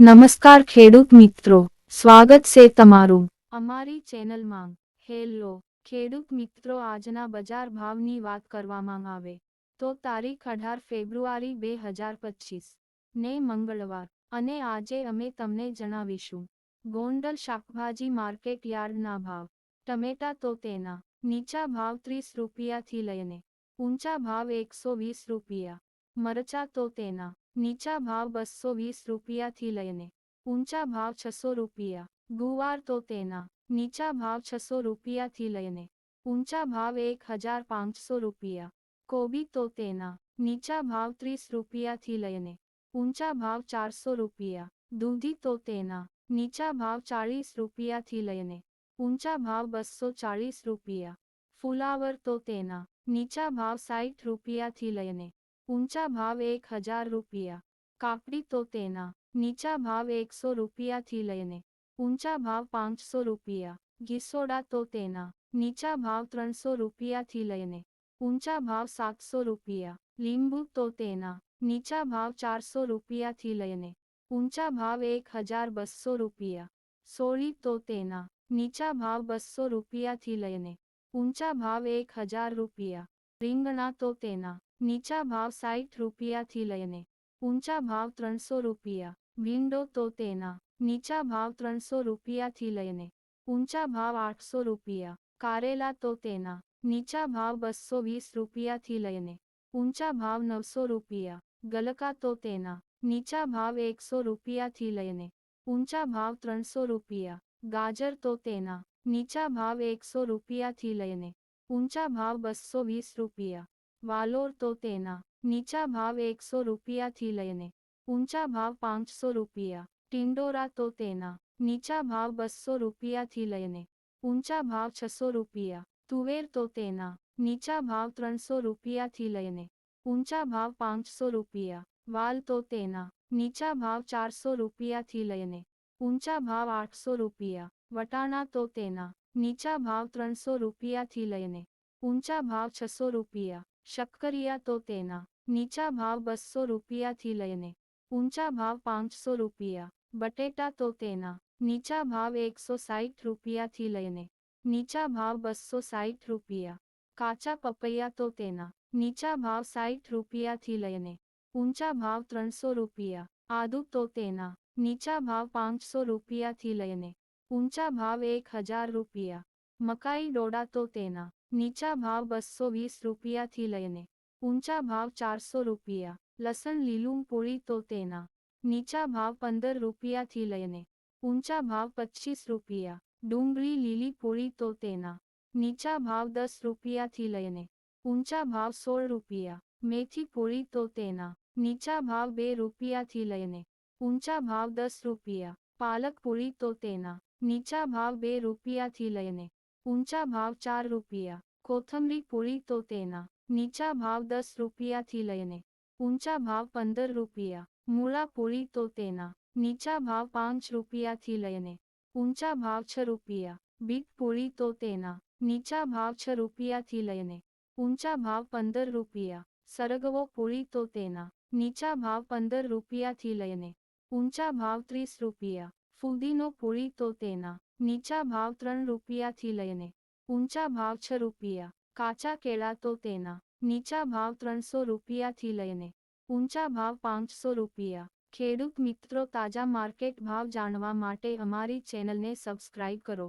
નમસ્કાર ખેડૂત મિત્રો, સ્વાગત છે તમારું. અમારી ચેનલમાં, હેલો, ખેડૂત મિત્રો આજના બજાર ભાવની વાત કરવામાં આવે, તો તારીખ અઢાર ફેબ્રુઆરી બે હજાર પચીસ, ને મંગળવાર, અને આજે અમે તમને જણાવીશું, ગોંડલ શાકભાજી માર્કેટ યાર્ડના ભાવ, ટમેટા તો તેના, નીચા ભાવ ત્રીસ રૂપિયાથી લઈને, ઊંચા ભાવ એકસો વીસ રૂપિયા, મરચા તો તેના નીચા ભાવ બસો વીસ રૂપિયાથી લઈને ઊંચા ભાવ છસો રૂપિયા ગુવાર તો તેના નીચા ભાવ છસો રૂપિયાથી લઈને ઊંચા ભાવ એક હજાર પાંચસો રૂપિયા કોબી તો તેના નીચા ભાવ ત્રીસ રૂપિયાથી લઈને ઊંચા ભાવ ચારસો રૂપિયા દૂધી તો તેના નીચા ભાવ ચાળીસ રૂપિયાથી લઈને ઊંચા ભાવ બસો ચાળીસ રૂપિયા ફુલાવર તો તેના નીચા ભાવ સાઠ રૂપિયાથી લઈને ઊંચા ભાવ એક હજાર રૂપિયા કાકડી તો તેના નીચા ભાવ એકસો રૂપિયાથી લઈને ઊંચા ભાવ પાંચસો રૂપિયા ગીસોડા તો તેના નીચા ભાવ ત્રણસો રૂપિયાથી લઈને ઊંચા ભાવ સાતસો રૂપિયા લીંબુ તો તેના નીચા ભાવ ચારસો રૂપિયાથી લઈને ઊંચા ભાવ એક હજાર બસો રૂપિયા સોળી તો તેના નીચા ભાવ બસો રૂપિયાથી લઈને ઊંચા ભાવ એક હજાર રૂપિયા રીંગણા તો તેના નીચા ભાવ સાઠ રૂપિયાથી લઈને ઊંચા ભાવ ત્રણસો રૂપિયા ભીંડો તો તેના નીચા ભાવ ત્રણસો રૂપિયાથી લઈને ઊંચા ભાવ આઠસો રૂપિયા કારેલા તો તેના નીચા ભાવ બસો વીસ રૂપિયાથી લઈને ઊંચા ભાવ નવસો રૂપિયા ગલકા તો તેના નીચા ભાવ એકસો રૂપિયાથી લઈને ઊંચા ભાવ ત્રણસો રૂપિયા ગાજર તો તેના નીચા ભાવ એકસો રૂપિયાથી લઈને ઊંચા ભાવ બસો વીસ રૂપિયા વાલોર તો તેના નીચા ભાવ એકસો રૂપિયાથી લઈને ઊંચા ભાવ પાંચસો રૂપિયા ટિંડોરા તો તેના નીચા ભાવ બસો રૂપિયાથી લઈને ઊંચા ભાવ છસો રૂપિયા તુવેર તો તેના નીચા ભાવ ત્રણસો રૂપિયાથી લઈને ઊંચા ભાવ પાંચસો રૂપિયા વાલ તો તેના નીચા ભાવ ચારસો રૂપિયાથી લઈને ઊંચા ભાવ આઠસો રૂપિયા વટાણા તો તેના નીચા ભાવ ત્રણસો રૂપિયાથી લઈને ઊંચા ભાવ છસો રૂપિયા શક્કરિયા તો તેના નીચા ભાવ બસો રૂપિયાથી લઈને ઊંચા ભાવ પાંચસો રૂપિયા બટેટા તો તેના નીચા ભાવ એકસો સાઠ રૂપિયાથી લઈને નીચા ભાવ બસો સાઠ રૂપિયા કાચા પપૈયા તો તેના નીચા ભાવ સાઠ રૂપિયાથી લઈને ઊંચા ભાવ ત્રણસો રૂપિયા આદુ તો તેના નીચા ભાવ પાંચસો રૂપિયાથી લઈને ઊંચા ભાવ એક હજાર રૂપિયા મકાઈ ડોડા તો તેના નીચા ભાવ બસો વીસ રૂપિયાથી લઈને ઊંચા ભાવ ચારસો રૂપિયા લસણ લીલું પૂરી તો તેના નીચા ભાવ પંદર રૂપિયાથી લઈને ઊંચા ભાવ પચીસ રૂપિયા ડુંગળી લીલી પૂરી તો તેના નીચા ભાવ દસ રૂપિયાથી લઈને ઊંચા ભાવ સોળ રૂપિયા મેથી પૂરી તો તેના નીચા ભાવ બે રૂપિયાથી લઈને ઊંચા ભાવ દસ રૂપિયા પાલક પૂરી તો તેના નીચા ભાવ બે રૂપિયાથી લઈને ઊંચા ભાવ ચાર રૂપિયા કોથમરી પૂરી તો તેના નીચા ભાવ દસ રૂપિયાથી લઈને ઊંચા ભાવ પંદર રૂપિયા મૂળા પૂરી તો તેના નીચા ભાવ પાંચ રૂપિયાથી લઈને ઊંચા ભાવ છ રૂપિયા બીટ પૂરી તો તેના નીચા ભાવ છ રૂપિયાથી લઈને ઊંચા ભાવ પંદર રૂપિયા સરગવો પૂરી તો તેના નીચા ભાવ પંદર રૂપિયાથી લઈને ઊંચા ભાવ ત્રીસ રૂપિયા ફુદીનો પૂરી તો તેના નીચા ભાવ ત્રણ રૂપિયાથી લઈને ઊંચા ભાવ છ રૂપિયા, કાચા કેળા તો તેના નીચા ભાવ ત્રણસો રૂપિયાથી લઈને ઊંચા ભાવ પાંચસો રૂપિયા. ખેડૂત મિત્રો, તાજા માર્કેટ ભાવ જાણવા માટે અમારી ચેનલને સબસ્ક્રાઇબ કરો.